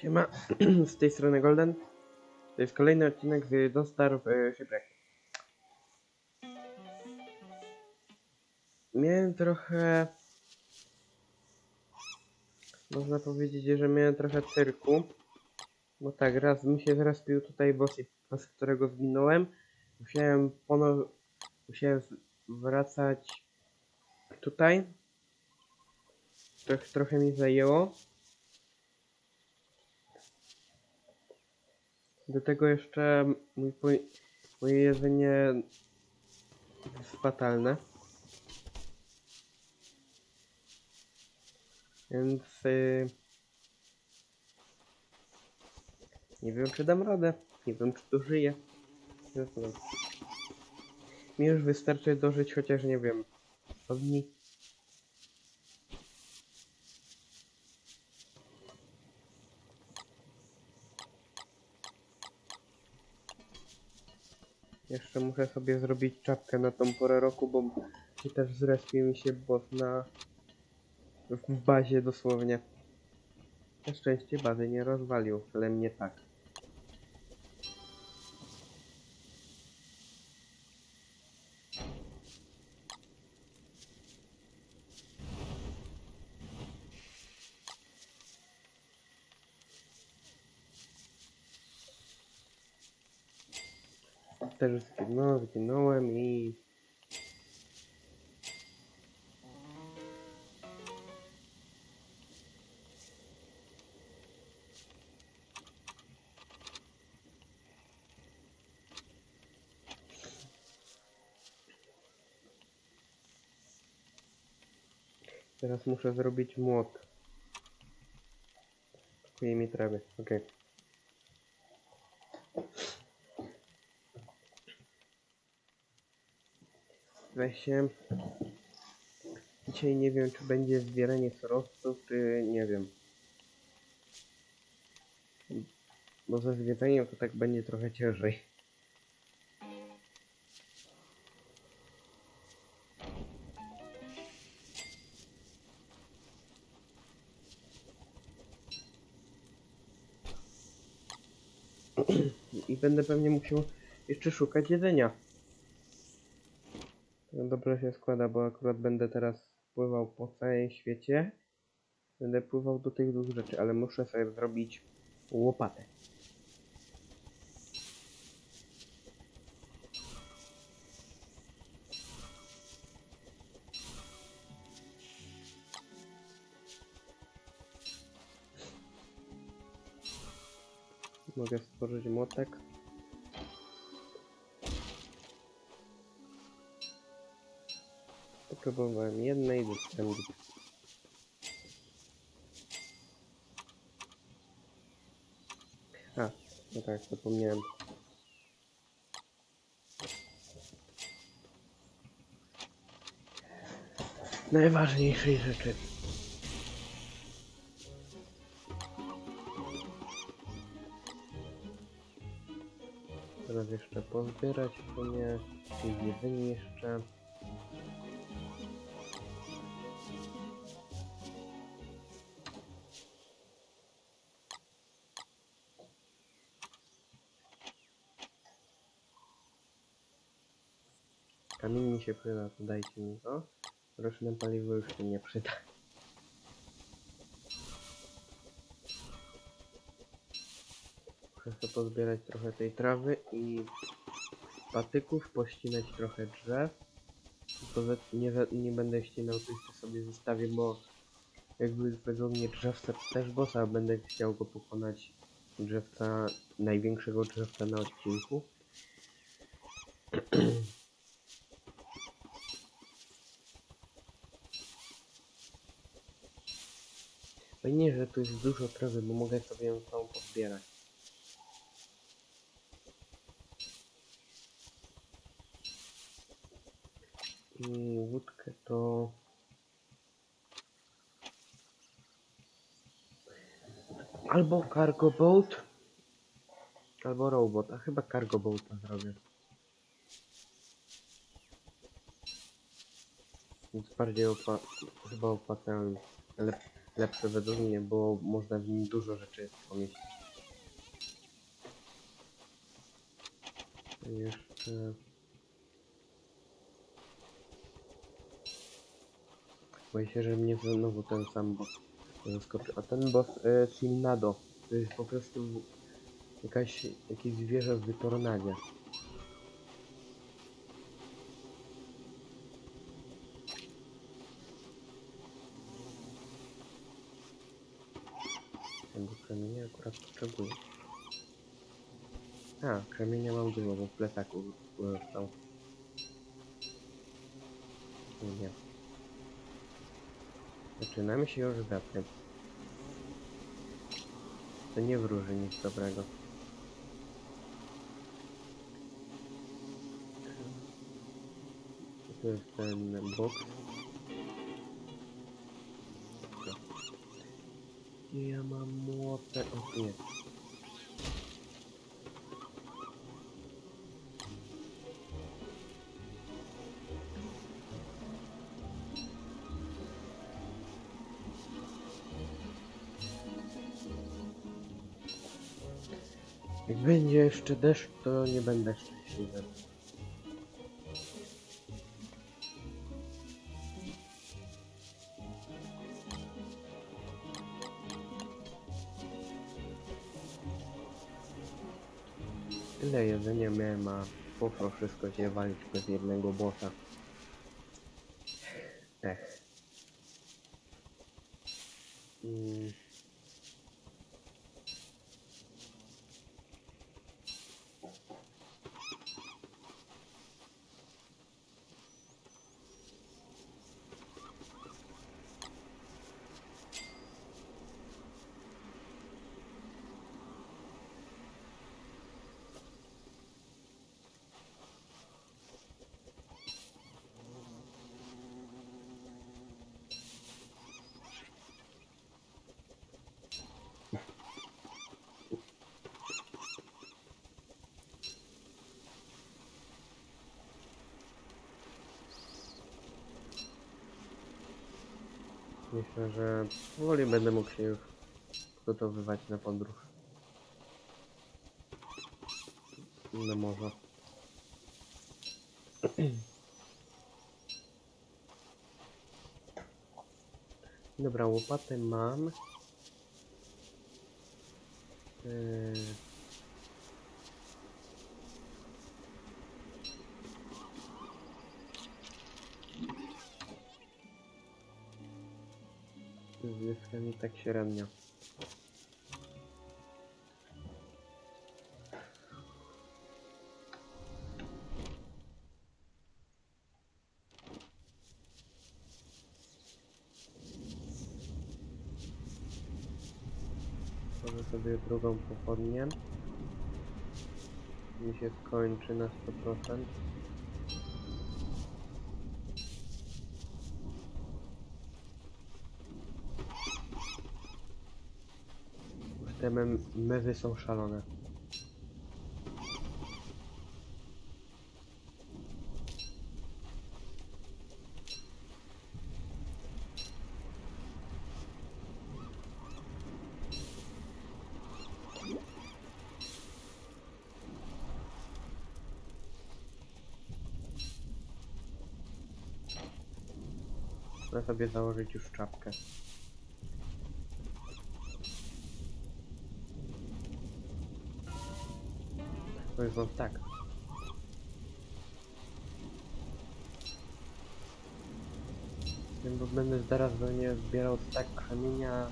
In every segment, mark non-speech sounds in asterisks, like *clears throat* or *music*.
Siema, *clears throat* z tej strony Golden. To jest kolejny odcinek z Don't Starve e, Shipwreck. Miałem trochę... Można powiedzieć, że miałem trochę cyrku. Bo tak, raz mi się zrespił tutaj boss, z którego zginąłem. Musiałem ponownie... Musiałem wracać tutaj. Troch, trochę mi zajęło. Do tego jeszcze mój, poj- moje jedzenie jest fatalne. Więc y, nie wiem czy dam radę. Nie wiem czy dożyję. Wiem. Mi już wystarczy dożyć chociaż nie wiem 100 dni. Jeszcze muszę sobie zrobić czapkę na tą porę roku, bo też zrespił mi się boss na w bazie dosłownie. Na szczęście bazy nie rozwalił, ale mnie tak. Też zginąłem, zginąłem i... Teraz muszę zrobić młot. Brakuje mi trawy, okej. Weź się. Dzisiaj nie wiem, czy będzie zbieranie surowców, czy nie wiem. Bo ze zwiedzeniem to tak będzie trochę ciężej. *clears throat* I będę pewnie musiał jeszcze szukać jedzenia. Dobrze się składa, bo akurat będę teraz pływał po całym świecie. Będę pływał do tych dwóch rzeczy, ale muszę sobie zrobić łopatę. Mogę stworzyć młotek. Potrzebowałem jednej, dostałem. A, no tak, zapomniałem. Najważniejszej rzeczy. Teraz jeszcze pozbierać w sumie. I jedzenie jeszcze. Przyda, to dajcie mi go. Roczne paliwo już się nie przyda. Muszę pozbierać trochę tej trawy i patyków, pościnać trochę drzew. We- nie, nie będę ścinał tych, co sobie zostawię, bo jakby według mnie drzewca to też bossa, będę chciał go pokonać drzewca, największego drzewca na odcinku. Fajnie, że tu jest dużo trawy, bo mogę sobie ją całą pozbierać. I łódkę to... Albo cargo boat, albo robot, a chyba cargo boat zrobię. Więc bardziej opa chyba opłacalny, ale lepszy według mnie, bo można w nim dużo rzeczy pomieścić. Jeszcze... Boję się, że mnie znowu ten sam boss zaskoczy. A ten boss e, Silnado to jest po prostu jakaś, jakieś zwierzę w tornadzie. Tego kamienia akurat potrzebuję. A, kamienia mam dużo, bo w plecaku został. Nie. Zaczynamy się już zatem. To nie wróży nic dobrego. To jest ten box. Ja mam młotę? O, nie. Jak będzie jeszcze deszcz, to nie będę szczęśliwy. Tyle jedzenia miałem, a poszło wszystko się walić bez jednego bossa. Ech. Mm. Myślę, że powoli będę mógł się już gotowywać na podróż. No może. Dobra, łopatę mam. Yy... tak średnio. Może sobie drugą pochodnię. Mi się skończy na 100%. Te me mewy są szalone. Sobie założyć już czapkę. Powiem wam tak. Bo będę zaraz do nie zbierał tak kamienia,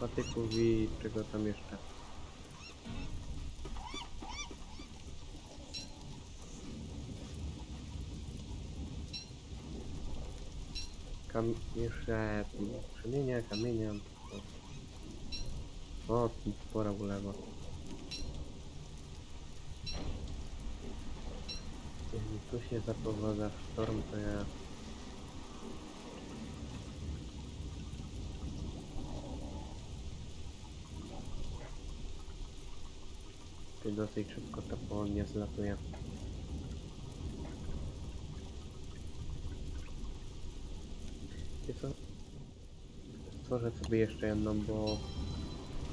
patyków i czego tam jeszcze. Kam jeszcze kamienia, kamienia. O, spora ulewa. Tu się zapowiada sztorm, to ja... Ty dosyć szybko ta południe zlatuje. Co? Otworzę sobie jeszcze jedną, bo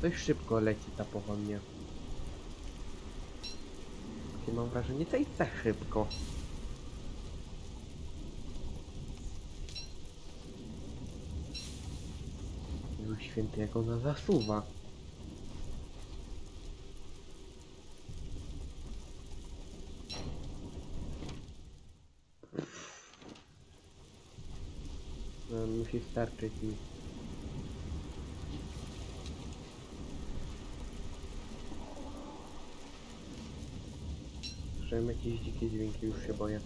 dość szybko leci ta pochodnia. Takie mam wrażenie, to i tak szybko. Jezu święty, jak ona zasuwa. No, musi starczyć mi. Słyszałem jakieś dzikie dźwięki, już się boję.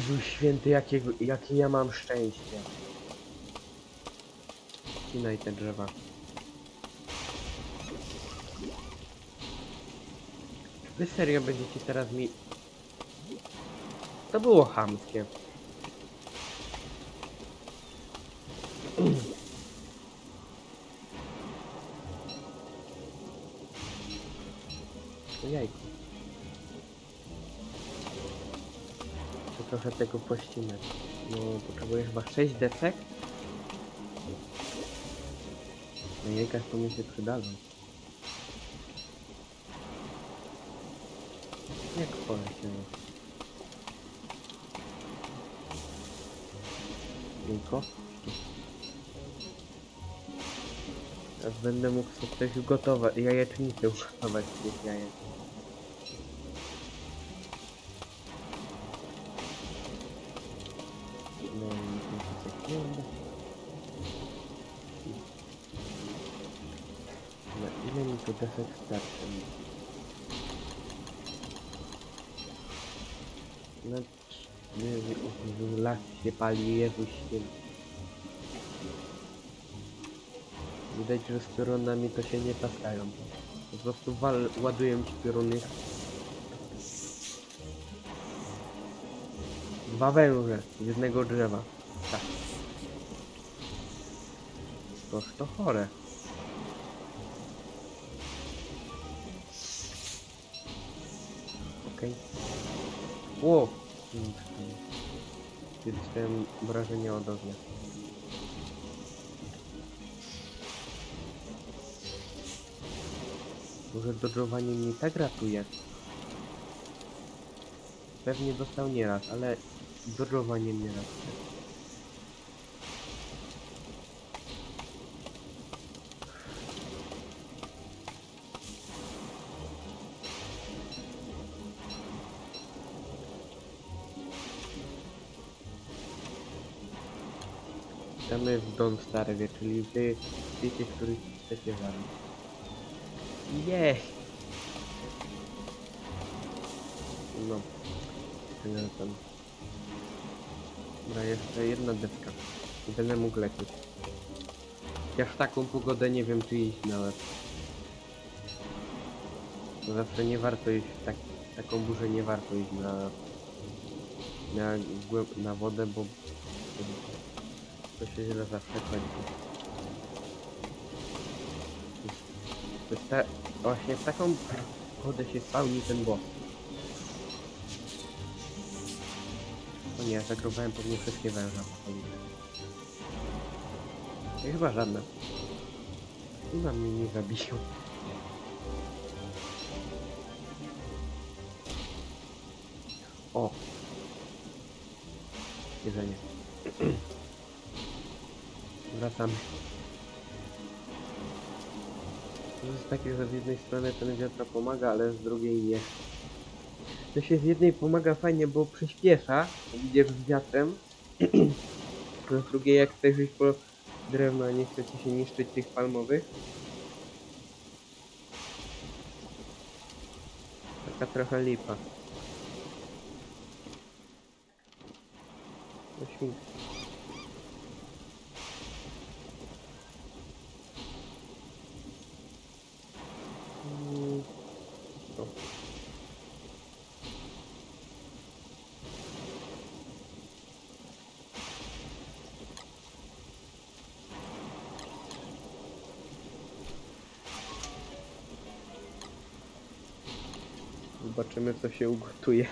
Jezu święty, jakie, jakie ja mam szczęście. Ścinaj te drzewa. Wy serio będziecie teraz mi... To było chamskie. *clears throat* Jajko. Trochę tego pościnać. No, potrzebuję chyba 6 desek. Na jajkach to mi się przydadzą. Jak poleciało? Jajko? Teraz będę mógł sobie coś gotować, jajecznicę ugotować z tych jajek. Mi to desek starczy? No, Jezu, las się pali, Jezu święty. Widać, że z piorunami to się nie taskają. Po prostu wal, ładują ci pioruny. Dwa węże z jednego drzewa. Tak. Toż to chore. Okej. Ło! Kiedyś miałem wrażenie od. Może dodżowanie mnie tak ratuje. Pewnie dostał nieraz, ale dodżowanie mnie ratuje. Don Starwie, czyli wy wiecie, w których chcecie zabić. Jej! No. Tyle tam. Dobra, jeszcze jedna deska. I będę mógł lecieć. Ja w taką pogodę nie wiem, czy iść nawet. To zawsze nie warto iść tak, taką burzę, nie warto iść na na, na wodę, bo to się źle zawsze kończy. To ta, właśnie w taką wodę się spełni ten boss. O nie, zagrobałem pewnie wszystkie węża pochodnie. I chyba żadne. Chyba mnie nie zabiją. O! Jedzenie. Wracamy. To jest takie, że z jednej strony ten wiatr pomaga, ale z drugiej nie. To się z jednej pomaga fajnie, bo przyspiesza, idziesz z wiatrem. *clears throat* Z drugiej jak chcesz iść po drewno, a nie chcecie się niszczyć tych palmowych. Taka trochę lipa. No świnka. Mm, Zobaczymy co się ugotuje.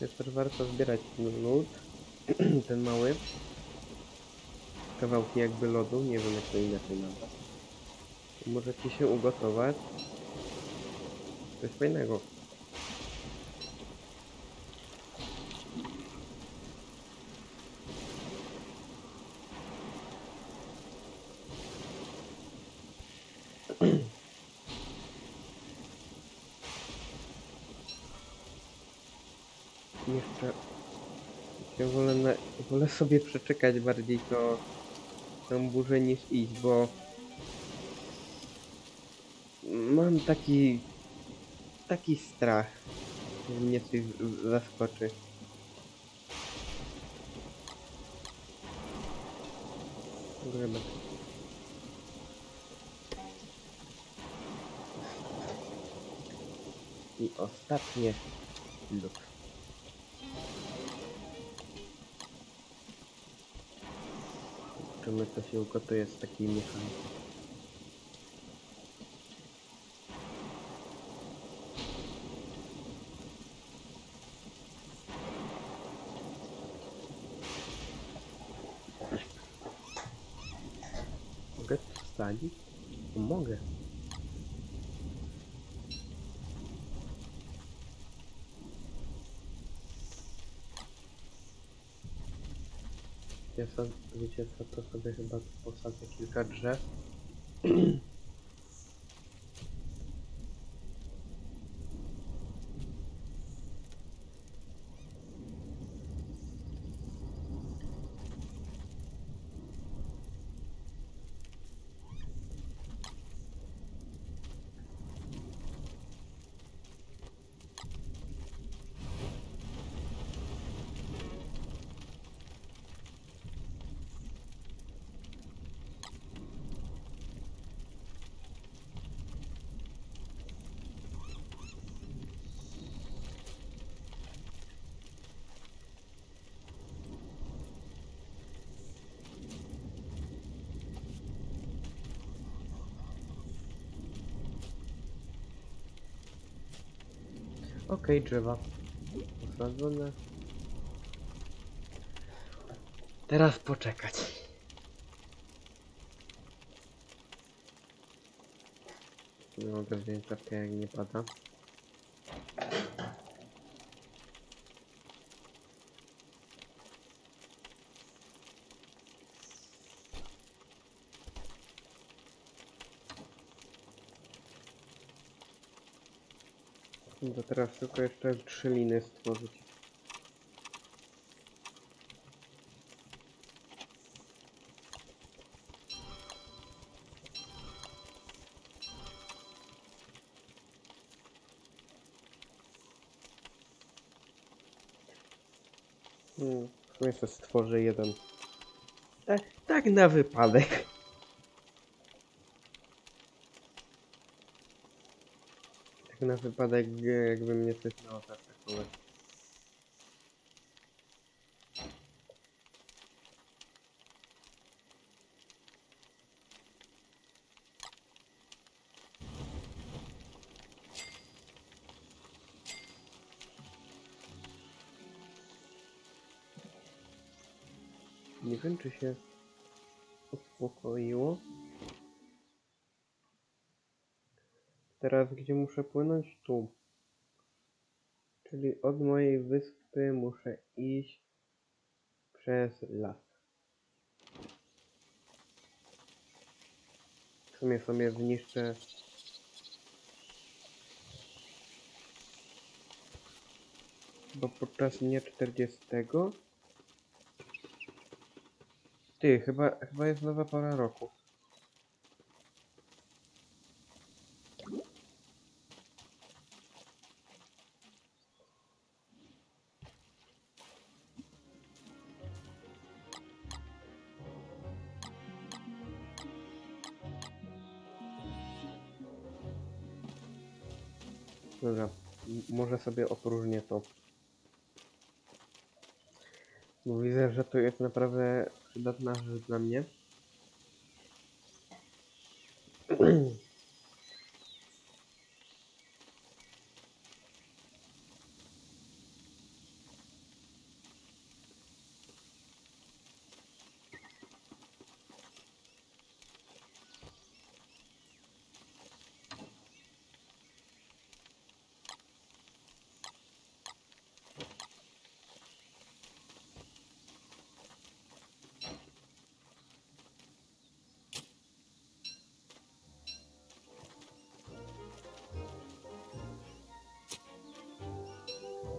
Jest też warto zbierać ten lód, *clears throat* ten mały. Kawałki jakby lodu, nie wiem jak to inaczej nazwać. Może ci się ugotować. Coś fajnego. Jeszcze ja wolę, na, wolę sobie przeczekać bardziej to tą burzę niż iść, bo mam taki taki strach, że mnie coś zaskoczy. Grzebek. I ostatnie lód. Zobaczymy co się ugotuje z takiej mieszanki. Mogę tu wiecie co, to sobie chyba posadzę kilka drzew. Okej, drzewa. Posadzone. Teraz poczekać. Nie mogę wziąć czapkę jak nie pada. To teraz tylko jeszcze trzy liny stworzyć. Hmm, w sumie stworzę jeden. Tak, tak na wypadek. Tak na wypadek, jakby mnie coś miało zaatakować. Nie wiem, czy się gdzie muszę płynąć? Tu. Czyli od mojej wyspy muszę iść przez las. W sumie sobie zniszczę bo podczas dnia 40 Ty, chyba, chyba jest nowa pora roku. Sobie opróżnię to. Bo widzę, że to jest naprawdę przydatna rzecz dla mnie. *clears throat*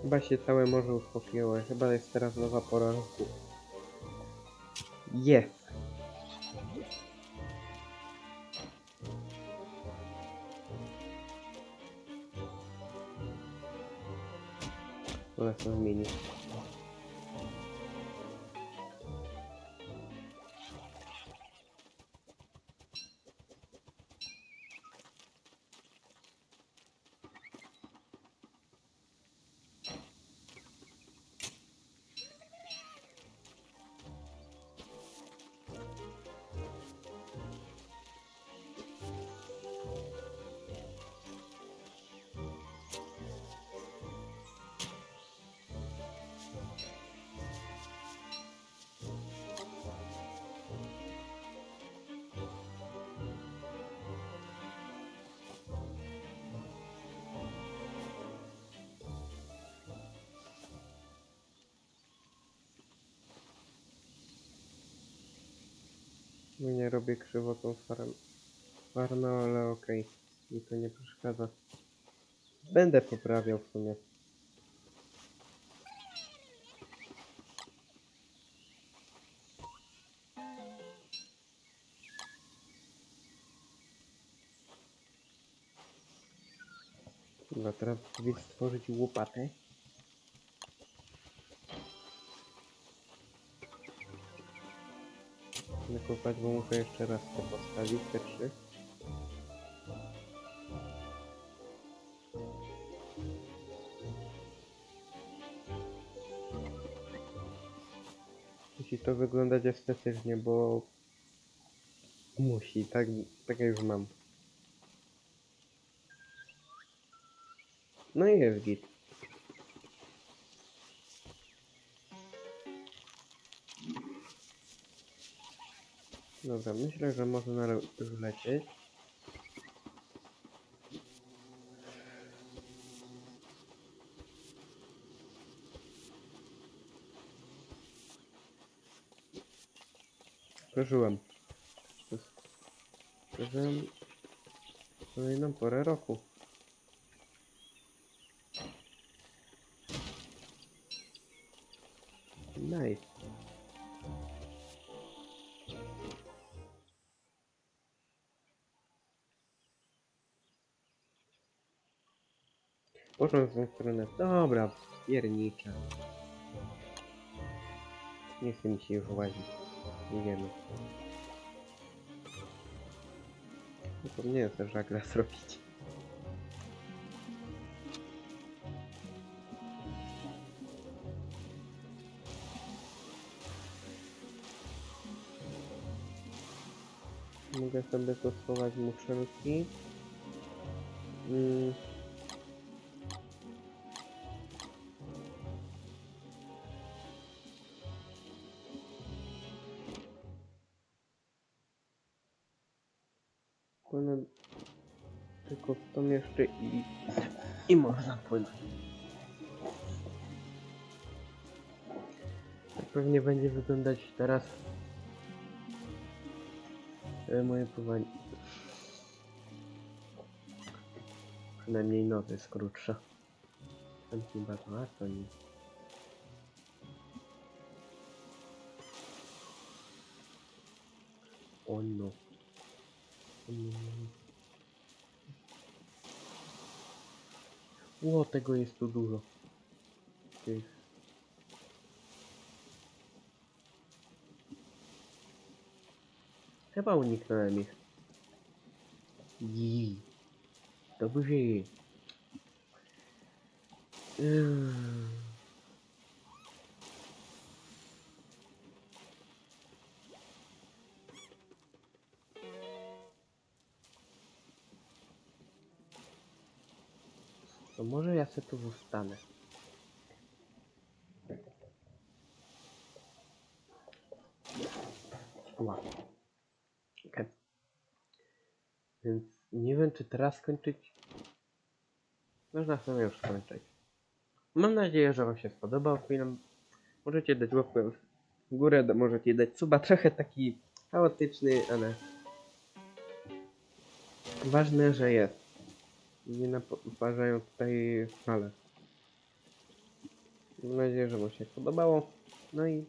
Chyba się całe morze uspokoiło. Chyba jest teraz nowa pora roku. Jest! Wolę to zmienić. Nie robię krzywo tą farm- farmę, ale okej. Mi to nie przeszkadza. Będę poprawiał w sumie. Dobra, teraz sobie stworzyć łopatę. Wykopać, bo muszę jeszcze raz to postawić, te trzy. Musi to wyglądać estetycznie, bo musi, tak, tak już mam. No i jest git. Dobra, myślę, że można już lecieć. Przeżyłem. Przeżyłem kolejną porę roku. Poszłem w tą stronę. Dobra, pierniczę. Nie chcę mi się już łazić. Nie wiemy. Zapomniałem też żagla zrobić. Mogę sobie tu schować muszelki. Mm. Tą jeszcze i, i można płynąć. Tak pewnie będzie wyglądać teraz e, moje pływanie. Przynajmniej noc jest krótsza. Tam chyba to nie. O no. O no. Ło, tego jest tu dużo. Tych. Chyba uniknąłem ich. Ji. Dobrze. Ym. To może ja se tu zostanę. Okej. Więc nie wiem, czy teraz skończyć. Można w sumie już skończyć. Mam nadzieję, że Wam się spodobał film. Możecie dać łapkę w górę, możecie dać suba. Trochę taki chaotyczny, ale ważne, że jest. Nie naparzają tutaj fale. Mam nadzieję, że Wam się podobało. No i